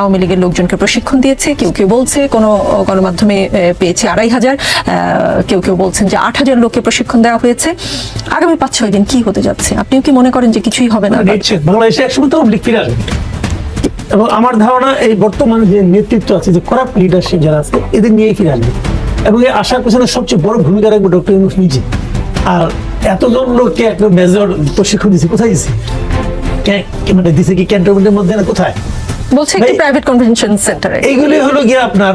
আওয়ামী লীগের লোকজনকে প্রশিক্ষণ দিয়েছে, কেউ কেউ বলছে কোনো গণমাধ্যমে পেয়েছে আড়াই হাজার কেউ কেউ বলছেন যে আট হাজার লোককে প্রশিক্ষণ দেওয়া হয়েছে। আগামী পাঁচ ছয় দিন কি হতে যাচ্ছে? আপনিও কি মনে করেন যে কিছুই হবে না? বাংলাদেশে একসময় তো ফিরে এবং আমার ধারণা এই বর্তমান যে নেতৃত্ব আছে, যে করাপ্ট লিডারশিপ যারা আছে, এদের নিয়েই ফিরে আসবে। এবং এই আসার পেছনে সবচেয়ে বড় ভূমিকা রাখবে ডক্টর ইউনুস নিজে। আর এতজন লোককে একটা মেজর প্রশিক্ষণ দিচ্ছে কোথায় কে মানে দিছে কি ক্যান্টনমেন্টের মধ্যে না কোথায়? বলছে একটি প্রাইভেট কনভেনশন সেন্টারে এইগুলি হলো গিয়ে আপনার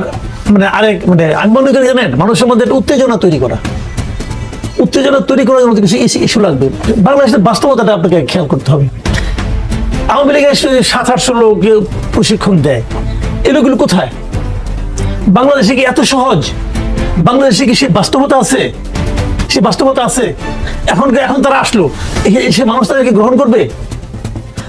মানে আরেক মানে আমি মনে করি জানেন মানুষের মধ্যে একটা উত্তেজনা তৈরি করা। উত্তেজনা তৈরি করার মতো কিছু ইস্যু লাগবে। বাংলাদেশের বাস্তবতাটা আপনাকে খেয়াল করতে হবে। আওয়ামী লীগের সাত আটশো লোক প্রশিক্ষণ দেয় এগুলো কোথায়? বাংলাদেশে কি এত সহজ? বাংলাদেশে কি সে বাস্তবতা আছে? সে বাস্তবতা আছে? এখন এখন তারা আসলো? এ- সে মানুষ তাদেরকে গ্রহণ করবে?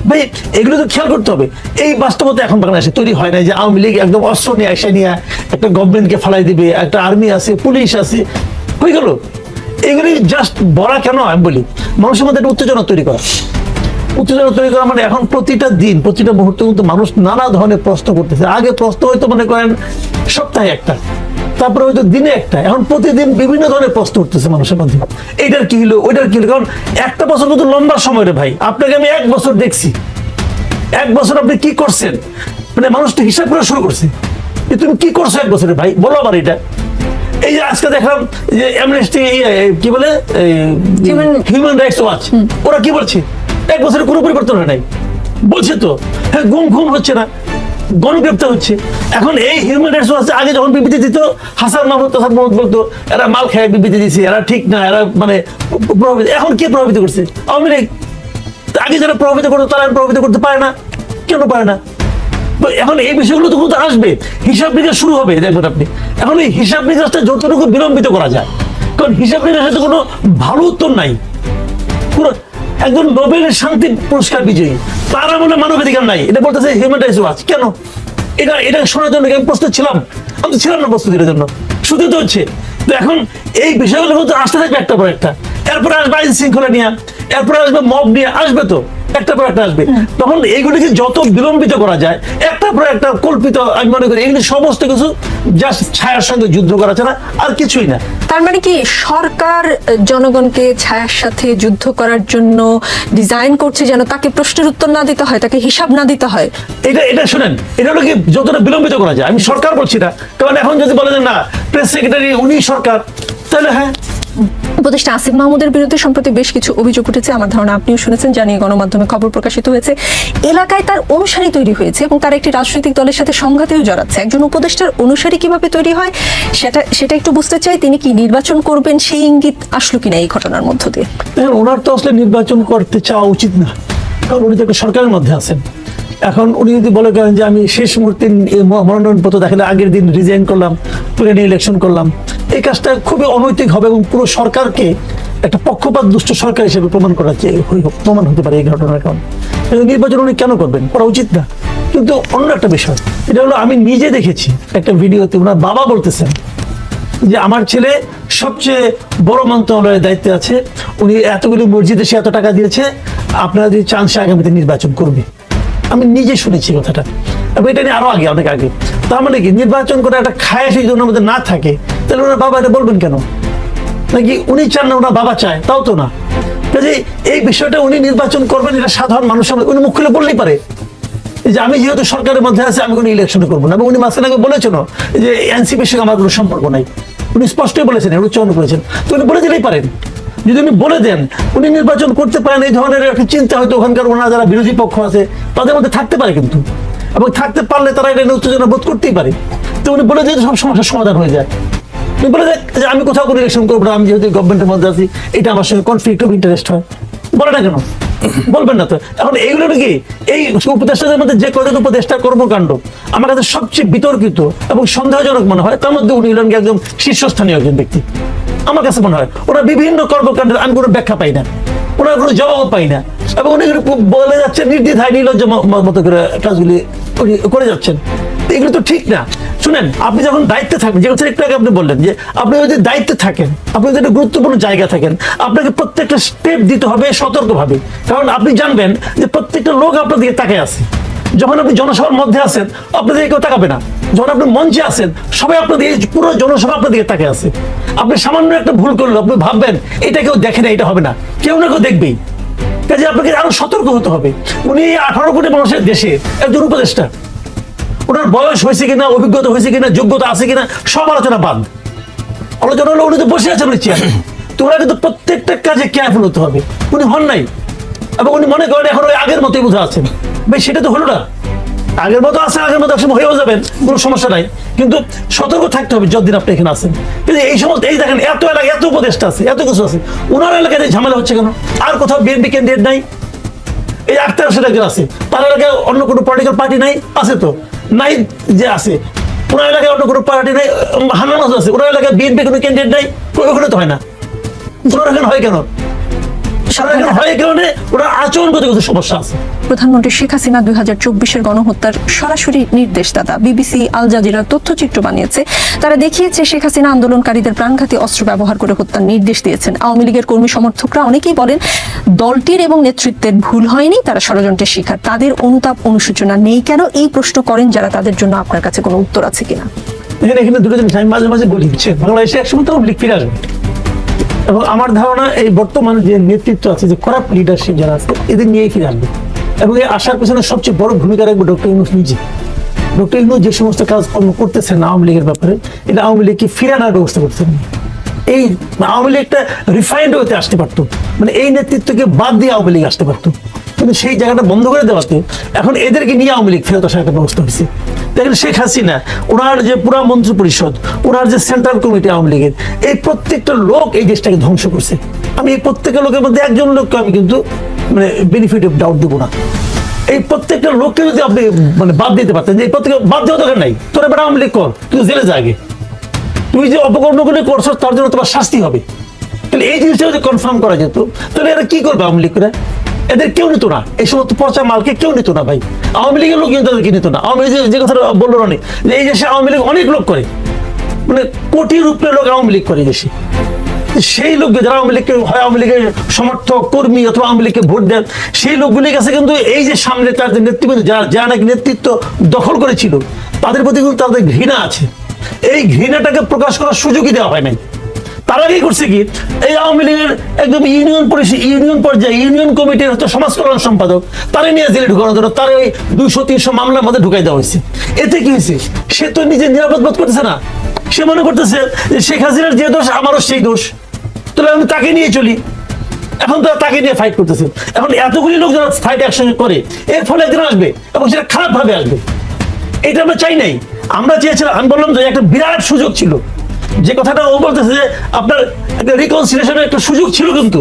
ভাই, এগুলো তো খেয়াল করতে হবে। এই বাস্তবতা এখন বাংলাদেশে তৈরি হয় না যে আওয়ামী লীগ একদম অস্ত্র নিয়ে এসে নিয়ে একটা গভর্নমেন্টকে ফালাই দিবে, একটা আর্মি আছে পুলিশ আছে। হয়ে গেল। এগুলি জাস্ট বলা কেন? আমি বলি, মানুষের মধ্যে একটা উত্তেজনা তৈরি করা। উত্তেজনা তৈরি করা মানে এখন প্রতিটা দিন, প্রতিটা মুহূর্তে কিন্তু মানুষ নানা ধরনের প্রশ্ন করতেছে। আগে প্রশ্ন হয়তো মনে করেন সপ্তাহে একটা। তারপরে হয়তো দিনে একটা। এখন প্রতিদিন বিভিন্ন ধরনের প্রশ্ন উঠতেছে মানুষের মধ্যে এইটার কি হলো ওইটার কি হলো? কারণ একটা বছর কিন্তু লম্বা সময় রে ভাই। আপনাকে আমি এক বছর দেখছি। এক বছর আপনি কি করছেন? মানে মানুষ তো হিসাব করা শুরু করছে। যে তুমি কি করছ এক বছরে ভাই? বলো আবার এটা। এই যে আজকে দেখলাম যে অ্যামনেস্টি কি বলে? হিউম্যান রাইটস ওয়াচ ওরা কি বলছে? এক বছরে কোনো পরিবর্তন হয় নাই। বলছে তো হ্যাঁ গুম ঘুম হচ্ছে না। গণগ্রেপ্তার হচ্ছে। এখন এই হিউম্যান রাইটস ওয়াচ আগে যখন বিবৃতি দিত, হাসান মাহমুদ হাসান মাহমুদ বলতো, এরা মাল খায় বিবৃতি দিচ্ছে এরা ঠিক না, এরা মানে প্রভাবিত এখন কে প্রভাবিত করছে? আওয়ামী লীগ। আগে যারা প্রভাবিত করতো, তারা প্রভাবিত করতে পারে না। কেন পারে না? এখন এই বিষয়গুলো তো কিন্তু আসবে। হিসাব নিকাশ শুরু হবে, দেখবেন আপনি। এখন এই হিসাব নিকাশটা যতটুকু বিলম্বিত করা যায়, কারণ হিসাব নিকাশের তো কোনো ভালো উত্তর নাই। পুরো একজন নোবেল শান্তি পুরস্কার বিজয়ী। তারা মনে মানবাধিকার নাই। এটা বলতেছে হিউম্যান রাইটস ওয়াচ কেন? এটা এটা শোনার জন্য আমি প্রস্তুত ছিলাম? আমি তো ছিলাম না প্রস্তুতির জন্য। শুধু তো হচ্ছে, তো এখন এই বিষয়গুলো কিন্তু আসতে থাকবে একটা পর একটা। এরপরে আসবে আইন শৃঙ্খলা নিয়ে, এরপরে আসবে মব নিয়ে, আসবে তো। একটা পর একটা আসবে। তখন এইগুলিকে যত বিলম্বিত করা যায় একটা পর একটা কল্পিত আমি মনে করি এগুলি সমস্ত কিছু জাস্ট ছায়ার সঙ্গে যুদ্ধ করা ছাড়া আর কিছুই না। তার মানে কি সরকার জনগণকে ছায়ার সাথে যুদ্ধ করার জন্য ডিজাইন করছে যেন তাকে প্রশ্নের উত্তর না দিতে হয় তাকে হিসাব না দিতে হয়? এটা এটা শুনেন এটা হলো কি যতটা বিলম্বিত করা যায়। আমি সরকার বলছি না কারণ এখন যদি বলে যে না প্রেস সেক্রেটারি উনি সরকার তাহলে হ্যাঁ উপদেষ্টা আসিফ মাহমুদের বিরুদ্ধে সম্প্রতি বেশ কিছু অভিযোগ উঠেছে। আমার ধারণা আপনিও শুনেছেন, জানিয়ে গণমাধ্যমে খবর প্রকাশিত হয়েছে। এলাকায় তার অনুসারী তৈরি হয়েছে এবং তার একটি রাজনৈতিক দলের সাথে সংঘাতেও জড়াচ্ছে। একজন উপদেষ্টার অনুসারী কীভাবে তৈরি হয়, সেটা সেটা একটু বুঝতে চাই। তিনি কি নির্বাচন করবেন, সেই ইঙ্গিত আসলো কিনা এই ঘটনার মধ্য দিয়ে? ওনার তো আসলে নির্বাচন করতে চাওয়া উচিত না। কারণ উনি তো সরকারের মধ্যে আছেন। এখন উনি যদি বলে করেন যে আমি শেষ মুহূর্তে মনোনয়ন পত্র দেখালে, আগের দিন রিজাইন করলাম, তুলে নিয়ে ইলেকশন করলাম, এই কাজটা খুবই অনৈতিক হবে এবং পুরো সরকারকে একটা পক্ষপাত দুষ্ট সরকার হিসেবে প্রমাণ করা যে প্রমাণ হতে পারে এই ঘটনার কারণে। নির্বাচন উনি কেন করবেন? করা উচিত না। কিন্তু অন্য একটা বিষয়, এটা হলো আমি নিজে দেখেছি একটা ভিডিওতে ওনার বাবা বলতেছেন যে আমার ছেলে সবচেয়ে বড় মন্ত্রণালয়ের দায়িত্বে আছে, উনি এতগুলি মসজিদে সে এত টাকা দিয়েছে, আপনারা যদি চান সে আগামীতে নির্বাচন করবে। আমি নিজে শুনেছি কথাটা। এবং এটা নিয়ে আরও আগে, অনেক আগে। তার মানে কি? নির্বাচন করে একটা খায় সেই জন্য আমাদের না থাকে, তাহলে ওনার বাবা এটা বলবেন কেন? নাকি উনি চান না ওনার বাবা চায়? তাও তো না। কাজে এই বিষয়টা উনি নির্বাচন করবেন, এটা সাধারণ মানুষ উনি মুখ খুলে বললেই পারে। যে আমি যেহেতু সরকারের মধ্যে আছি, আমি কোনো ইলেকশন করব না। এবং উনি মাঝখানে আগে বলেছেন যে এনসিপির সঙ্গে আমার কোনো সম্পর্ক নাই। উনি স্পষ্টই বলেছেন উচ্চারণ করেছেন। তো উনি বলে দিলেই পারেন। যদি উনি বলে দেন, উনি নির্বাচন করতে পারেন, এই ধরনের একটা চিন্তা হয়তো ওখানকার ওনারা যারা বিরোধী পক্ষ আছে, তাদের মধ্যে থাকতে পারে কিন্তু। এবং থাকতে পারলে তারা এটা নিয়ে উত্তেজনা বোধ করতেই পারে। তো উনি বলে দিলে সব সমস্যার সমাধান হয়ে যায়। উনি বলে দেন যে, আমি কোথাও কোনো ইলেকশন করব না, আমি যেহেতু গভর্নমেন্টের মধ্যে আছি, এটা আমার সঙ্গে কনফ্লিক্ট অফ ইন্টারেস্ট হয়। বলে না কেন? বলবেন না তো। এখন এইগুলো কি এই উপদেষ্টাদের মধ্যে যে কয়জন উপদেষ্টার কর্মকাণ্ড, আমার কাছে সবচেয়ে বিতর্কিত এবং সন্দেহজনক মনে হয়, তার মধ্যে উনি হলেন একদম শীর্ষস্থানীয় একজন ব্যক্তি। আমার কাছে মনে হয় ওরা বিভিন্ন কর্মকাণ্ডের আমি কোনো ব্যাখ্যা পাই না। ওনার কোনো জবাব পাই না। এবং উনি বলে যাচ্ছে নির্দ্বিধায়, নির্লজ্জ মতো করে কাজগুলি করে যাচ্ছেন। এগুলো তো ঠিক না। শুনেন, আপনি যখন দায়িত্বে থাকবেন, যে কথা একটু আগে আপনি বললেন যে আপনি যদি দায়িত্বে থাকেন, আপনি যদি একটা গুরুত্বপূর্ণ জায়গা থাকেন, আপনাকে প্রত্যেকটা স্টেপ দিতে হবে সতর্কভাবে। কারণ আপনি জানবেন যে প্রত্যেকটা লোক আপনার দিকে তাকে আছে। যখন আপনি জনসভার মধ্যে আছেন, আপনাদের কেউ তাকাবে না। যখন আপনি মঞ্চে আছেন, সবাই আপনাদের পুরো জনসভা আপনাদের দিকে তাকিয়ে আছে। আপনি সামান্য একটা ভুল করলে আপনি ভাববেন, এটা কেউ দেখে না, এটা হবে না। কেউ না কেউ দেখবেই। কাজে আপনাকে আরও সতর্ক হতে হবে। উনি আঠারো কোটি মানুষের দেশে, একজন উপদেষ্টা। ওনার বয়স হয়েছে কিনা, অভিজ্ঞতা হয়েছে কিনা, যোগ্যতা আছে কিনা, সব আলোচনা বাদ। আলোচনা হলো, উনি তো বসে আছেন ওই চেয়ারে। তো ওরা কিন্তু প্রত্যেকটা কাজে কেয়ারফুল হতে হবে। উনি হন নাই। এবং উনি মনে করেন, এখন ওই আগের মতোই বোঝা আছেন। ভাই, সেটা তো হলো না। আগের মতো আছে, আগের মতো একসময় হয়েও যাবেন, কোনো সমস্যা নাই। কিন্তু সতর্ক থাকতে হবে যতদিন আপনি এখানে আছেন। কিন্তু এই সমস্ত এই দেখেন, এত এলাকা এত উপদেষ্টা আছে, এত কিছু আছে। ওনার এলাকায় ঝামেলা হচ্ছে কেন? আর কোথাও বিএনপি ক্যান্ডিডেট নাই। এই আক্তার সেটা একজন আছে। তার এলাকায় অন্য কোনো পলিটিক্যাল পার্টি নাই, আছে তো। নাই যে আছে। ওনার এলাকায় অন্য কোনো পার্টি নাই হানান আছে। ওনার এলাকায় বিএনপি কোনো ক্যান্ডিডেট নাই ওখানে তো হয় না। ওনার এখানে হয় কেন? সারা এখানে হয় কারণে ওনার আচরণগত কিছু সমস্যা আছে। প্রধানমন্ত্রী শেখ হাসিনা দুই হাজার চব্বিশের গণহত্যার সরাসরি নির্দেশদাতা বিবিসি, আল জাজিরা তথ্যচিত্র বানিয়েছে। তারা দেখিয়েছে, শেখ হাসিনা আন্দোলনকারীদের প্রাণঘাতী অস্ত্র ব্যবহার করে হত্যার নির্দেশ দিয়েছেন। আওয়ামী লীগের কর্মী সমর্থকরা অনেকেই বলেন, দলটির এবং নেতৃত্বের ভুল হয়নি, তারা ষড়যন্ত্রের শিকার। তাদের অনুতাপ অনুশোচনা নেই কেন? এই প্রশ্ন করেন যারা তাদের জন্য আপনার কাছে কোনো উত্তর আছে কিনা। এখানে এখানে দুটো জিনিস আমি মাঝে মাঝে বলি বাংলাদেশে একসময় তো লিখ ফিরে আসবে এবং আমার ধারণা, এই বর্তমানে যে নেতৃত্ব আছে, যে খারাপ লিডারশিপ যারা আছে, এদের নিয়েই ফিরে আসবে। এবং এই আসার পেছনে সবচেয়ে বড় ভূমিকা রাখবে ডক্টর ইউনুস নিজে। ডক্টর ইউনুস যে সমস্ত কাজকর্ম করতেছেন আওয়ামী লীগের ব্যাপারে, এটা আওয়ামী লীগকে ফিরানোর ব্যবস্থা করতেছেন এই আওয়ামী লীগ একটা রিফাইন্ড হতে আসতে পারতো। মানে এই নেতৃত্বকে বাদ দিয়ে আওয়ামী লীগ আসতে পারতো। কিন্তু সেই জায়গাটা বন্ধ করে দেওয়াতে এখন এদেরকে নিয়ে আওয়ামী লীগ ফেরত আসার একটা ব্যবস্থা হয়েছে। দেখেন শেখ হাসিনা, ওনার যে পুরা মন্ত্রী পরিষদ, ওনার যে সেন্ট্রাল কমিটি আওয়ামী লীগের, এই প্রত্যেকটা লোক এই দেশটাকে ধ্বংস করছে। আমি এই প্রত্যেকটা লোকের মধ্যে একজন লোককে আমি কিন্তু মানে বেনিফিট অফ ডাউট দেবো না। এই প্রত্যেকটা লোককে যদি আপনি মানে বাদ দিতে পারতেন যে এই প্রত্যেক বাদ দেওয়া দরকার নাই। তোরা আওয়ামী লীগ কর, তুই জেলে যা আগে। তুমি যে অপকর্মগুলি করছ তার জন্য তোমার শাস্তি হবে। তাহলে এই জিনিসটা যদি কনফার্ম করা যেত, তাহলে এরা কি করবে আওয়ামী লীগরা? এদের কেউ নিত না। এই সমস্ত পচা মালকে কেউ নিত না ভাই। আওয়ামী লীগের লোক কিন্তু তাদেরকে নিত না। আওয়ামী লীগ যে- কথাটা বলল রানি এই দেশে আওয়ামী লীগ অনেক লোক করে। মানে কোটি রূপে লোক আওয়ামী লীগ করে দেশে। সেই লোককে যারা আওয়ামী লীগকে হয় আওয়ামী লীগের সমর্থক, কর্মী অথবা আওয়ামী লীগকে ভোট দেন, সেই লোকগুলির কাছে কিন্তু এই যে সামনে তার যে নেতৃত্ব যারা যারা নাকি নেতৃত্ব দখল করেছিল, তাদের প্রতি কিন্তু তাদের ঘৃণা আছে। এই ঘৃণাটাকে প্রকাশ করার সুযোগই দেওয়া হয় নাই। তারা কি করছে কি? এই আওয়ামী লীগের একদম ইউনিয়ন পরিষদ, ইউনিয়ন পর্যায়ে, ইউনিয়ন কমিটির হচ্ছে সমাজ কল্যাণ সম্পাদক, তারা নিয়ে জেলে ঢুকানো ধরো তার ওই দুইশো, তিনশো মামলার মধ্যে ঢুকাই দেওয়া হয়েছে। এতে কি হয়েছে? সে তো নিজে নিরাপদ বোধ করতেছে না। সে মনে করতেছে যে শেখ হাসিনার যে দোষ, আমারও সেই দোষ। তাহলে আমি তাকে নিয়ে চলি। এখন তো তাকে নিয়ে ফাইট করতেছে। এখন এতগুলি লোক যারা ফাইট একসঙ্গে করে, এর ফলে একদিন আসবে এবং সেটা খারাপ ভাবে আসবে। এটা আমরা চাই নাই। আমরা চেয়েছিলাম, আমি বললাম যে একটা বিরাট সুযোগ ছিল। যে কথাটা ও বলতেছে যে আপনার একটা রিকনসিলেশনের একটা সুযোগ ছিল কিন্তু।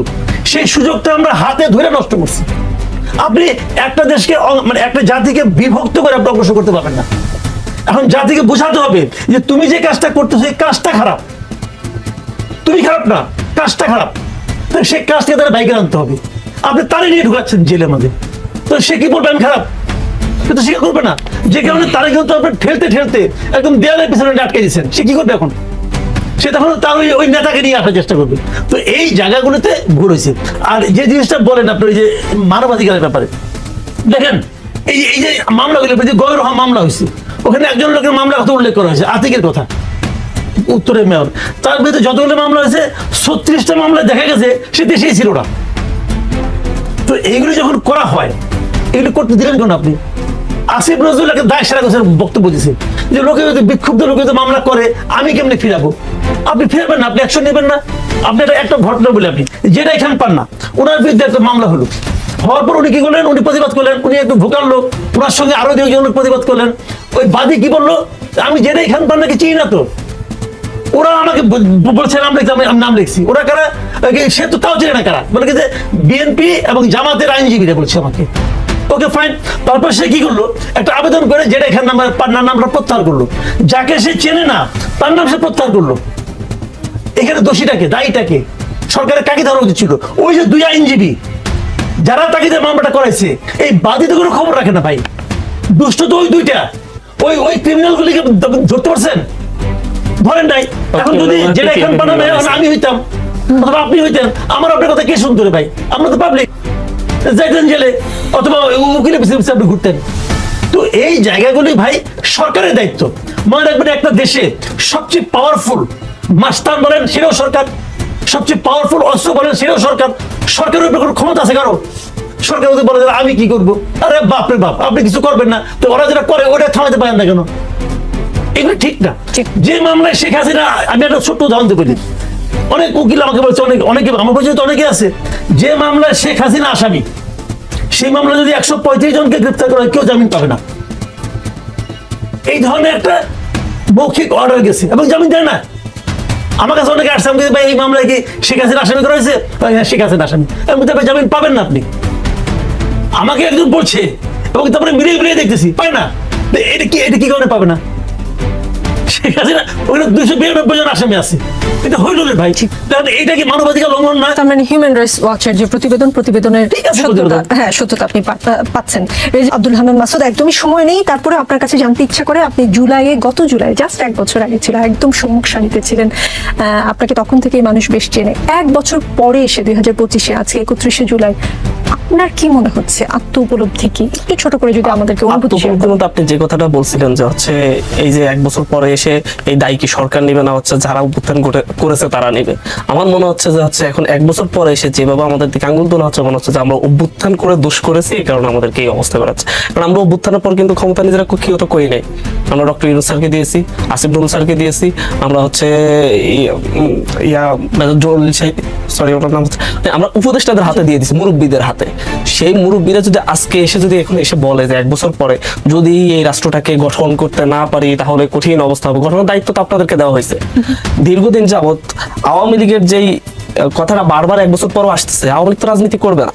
সেই সুযোগটা আমরা হাতে ধরে নষ্ট করছি। আপনি একটা দেশকে মানে একটা জাতিকে বিভক্ত করে আপনি অগ্রসর করতে পারবেন না। এখন জাতিকে বোঝাতে হবে যে তুমি যে কাজটা করতেছো, এই কাজটা খারাপ। তুমি খারাপ না। কাজটা খারাপ। তো সেই কাজটাকে তারা বাইকে আনতে হবে। আপনি তারে নিয়ে ঢুকাচ্ছেন জেলের মধ্যে। তো সে কি বলবে আমি খারাপ? কিন্তু সে করবে না। যে কারণে তারা কিন্তু আপনার ঠেলতে ঠেলতে একদম দেয়ালের পিছনে আটকে দিচ্ছেন। সে কি করবে এখন? সে তখন তার ওই ওই নেতাকে নিয়ে আসার চেষ্টা করবে। তো এই জায়গাগুলোতে ভুল হয়েছে। আর যে জিনিসটা বলেন আপনি, ওই যে মানবাধিকারের ব্যাপারে। দেখেন, এই এই যে মামলাগুলো যে গয়ের মামলা হয়েছে। ওখানে একজন লোকের মামলার কথা উল্লেখ করা হয়েছে, আতিকের কথা। উত্তরের মেয়র। তার বিরুদ্ধে যতগুলো মামলা হয়েছে, ছত্রিশটা মামলা দেখা গেছে, সে দেশেই ছিল না। তো এইগুলো যখন করা হয়, এগুলো করতে দিলেন কেন আপনি? আসিফ নজরুল একটা দায় সারা গোছের বক্তব্য দিয়েছে যে লোকে যদি বিক্ষুব্ধ, লোকে যদি মামলা করে, আমি কেমনি ফিরাবো? আপনি ফিরাবেন না, আপনি অ্যাকশন নেবেন না। আপনি একটা ঘটনা বলে আপনি যেটা এখানে পান না। ওনার বিরুদ্ধে একটা মামলা হলো। হওয়ার পর উনি কি করলেন? উনি প্রতিবাদ করলেন। উনি একটু ভোকাল লোক। ওনার সঙ্গে আরও দুজন প্রতিবাদ করলেন। ওই বাদী কি বলল? আমি যেটা এখান পান নাকি চিনি না তো? ওরা আমাকে বলছে, নাম লিখতে, আমি নাম লিখছি। ওরা কারা? সে তো তাও চেনে না কারা। কি যে বিএনপি এবং জামাতের আইনজীবীরা বলছে আমাকে। ওকে ফাইন তারপর সে কি করল? একটা আবেদন করে, যেটা এখানে নাম্বার পান্নার নামটা প্রত্যাহার করল। যাকে সে চেনে না, তার নাম সে প্রত্যাহার করল। এখানে দোষীটাকে, দায়ীটাকে, সরকারের কাকে ধরা উচিত ছিল। ওই যে দুই আইনজীবী, যারা তাকে যে মামলাটা করাইছে, এই বাদী তো কোনো খবর রাখে না ভাই। দুষ্ট তো ওই দুইটা। ওই ওই ক্রিমিনাল গুলিকে ধরতে পারছেন? ধরেন নাই। এখন যদি যেটা এখান কে বানানো আমি হইতাম। অথবা আপনি হইতেন। আমার আপনার কথা কে শুনতো রে ভাই? আমরা তো পাবলিক যাইতেন জেলে অথবা উকিলের পিছনে আপনি ঘুরতেন। তো এই জায়গাগুলি ভাই সরকারের দায়িত্ব। মনে রাখবেন একটা দেশে সবচেয়ে পাওয়ারফুল মাস্তান বলেন সেটাও সরকার। সবচেয়ে পাওয়ারফুল অস্ত্র বলেন সেটাও সরকার। সরকারের উপরে কোনো ক্ষমতা আছে কারও সরকার যদি বলে আমি কি করব? আরে বাপরে বাপ আপনি কিছু করবেন না। তো ওরা যেটা করে ওটা থামাতে পারেন না কেন? এগুলো ঠিক না। যে মামলায় শেখ হাসিনা আমি একটা ছোট্ট উদাহরণ পারি অনেক উকিল আমাকে বলছে অনেক অনেকে আমার পর্যন্ত অনেকে আছে। যে মামলায় শেখ হাসিনা আসামি সেই মামলা যদি একশো পঁয়ত্রিশ জনকে গ্রেপ্তার করা কেউ জামিন পাবে না। এই ধরনের একটা মৌখিক অর্ডার গেছে এবং জামিন দেয় না। আমার কাছে অনেকে আসছে আমাকে ভাই এই মামলায় কি শেখ হাসিনা আসামি করা হয়েছে? হ্যাঁ শেখ হাসিনা আসামি। আমি ভাই, জামিন পাবেন না আপনি। আমাকে একজন বলছে এবং তারপরে মিলিয়ে মিলিয়ে দেখতেছি পায় না। এটা কি এটা কি কারণে পাবে না? শেখ হাসিনা ওখানে দুইশো বিরানব্বই জন আসামি আছে। এটা হইল রে ভাই। তাহলে এটা কি মানবাধিকার লঙ্ঘন না? তার মানে হিউম্যান রাইটস ওয়াচের যে প্রতিবেদন প্রতিবেদনের সত্যতা হ্যাঁ সত্যতা আপনি পাচ্ছেন। আব্দুল মাসুদ একদমই সময় নেই। তারপরে আপনার কাছে জানতে ইচ্ছা করে আপনি জুলাইয়ে গত জুলাই জাস্ট এক বছর আগে ছিল একদম সম্মুখ সারিতে ছিলেন। আপনাকে তখন থেকেই মানুষ বেশ চেনে। এক বছর পরে এসে দুই হাজার পঁচিশে আজকে একত্রিশে জুলাই আপনার কি মনে হচ্ছে? আত্ম উপলব্ধি কি? একটু ছোট করে যদি আমাদেরকে অনুভূতি। আপনি যে কথাটা বলছিলেন যে হচ্ছে এই যে এক বছর পরে এসে এই দায় কি সরকার নেবে না হচ্ছে যারা অভ্যুত্থান করেছে তারা নেবে। আমার মনে হচ্ছে যে হচ্ছে এখন এক বছর পরে এসে যেভাবে আমাদের দিকে আঙ্গুল তোলা হচ্ছে, মনে হচ্ছে যে আমরা অভ্যুত্থান করে দোষ করেছি, এই কারণে আমাদেরকে এই অবস্থা করাচ্ছে কারণ আমরা অভ্যুত্থানের পর কিন্তু ক্ষমতা নিজেরা কুক্ষিগত করি নাই। আমরা ডক্টর ইউনুস স্যারকে দিয়েছি, আসিফ রুল স্যারকে দিয়েছি, আমরা হচ্ছে ইয়া সরি ওটার নাম হচ্ছে আমরা উপদেষ্টাদের হাতে দিয়ে দিয়েছি, মুরব্বীদের হাতে। সেই মুরব্বীরা যদি আজকে এসে যদি এখন এসে বলে যে এক বছর পরে যদি এই রাষ্ট্রটাকে গঠন করতে না পারি, তাহলে কঠিন অবস্থা হবে। গঠনের দায়িত্ব তো আপনাদেরকে দেওয়া হয়েছে। দীর্ঘদিন যাবত আওয়ামী লীগের যেই কথাটা বারবার এক বছর পরও আসতেছে, আওয়ামী লীগ তো রাজনীতি করবে না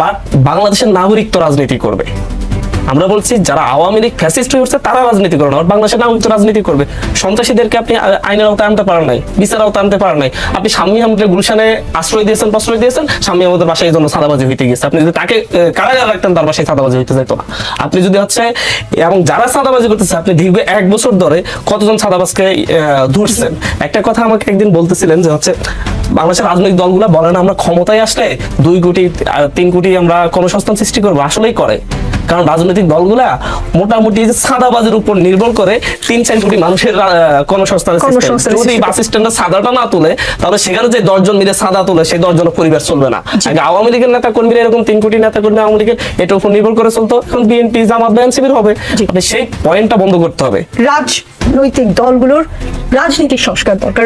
বাট বাংলাদেশের নাগরিক তো রাজনীতি করবে। আমরা বলছি, যারা আওয়ামী লীগ ফ্যাসিস্ট হয়ে উঠছে, তারা রাজনীতি করে না। বাংলাদেশের তো রাজনীতি করবে। সন্ত্রাসীদেরকে আপনি আইনের আওতায় আনতে পারেন নাই বিচার আওতায় আনতে পারেন নাই। আপনি স্বামী আমাদের গুলশানে আশ্রয় দিয়েছেন, প্রশ্রয় দিয়েছেন, স্বামী আমাদের বাসায় জন্য সাদাবাজি হইতে গেছে। আপনি যদি তাকে কারাগারে রাখতেন, তার বাসায় সাদাবাজি হইতে যেত না। আপনি যদি হচ্ছে, এবং যারা সাদাবাজি করতেছে, আপনি দীর্ঘ এক বছর ধরে কতজন সাদাবাজকে ধরছেন? একটা কথা আমাকে একদিন বলতেছিলেন যে হচ্ছে, বাংলাদেশের রাজনৈতিক দলগুলো বলেন আমরা ক্ষমতায় আসলে দুই কোটি তিন কোটি আমরা কর্মসংস্থান সৃষ্টি করব, আসলেই করে। কারণ রাজনৈতিক দলগুলা মোটামুটি যে সাদাবাজের উপর নির্ভর করে তিন চার কোটি মানুষের আহ, কর্মসংস্থানের যদি বাস স্ট্যান্ডে সাদাটা না তুলে তাহলে সেখানে যে দশজন মিলে সাদা তুলে সেই দশজনের পরিবার চলবে না। আগে আওয়ামী লীগের নেতা কর্মীরা এরকম তিন কোটি নেতা কর্মী আওয়ামী লীগের এটার উপর নির্ভর করে চলতো। এখন বিএনপি জামাত বিএনসিবির হবে। সেই পয়েন্টটা বন্ধ করতে হবে। রাজনৈতিক দলগুলোর রাজনৈতিক সংস্কার দরকার।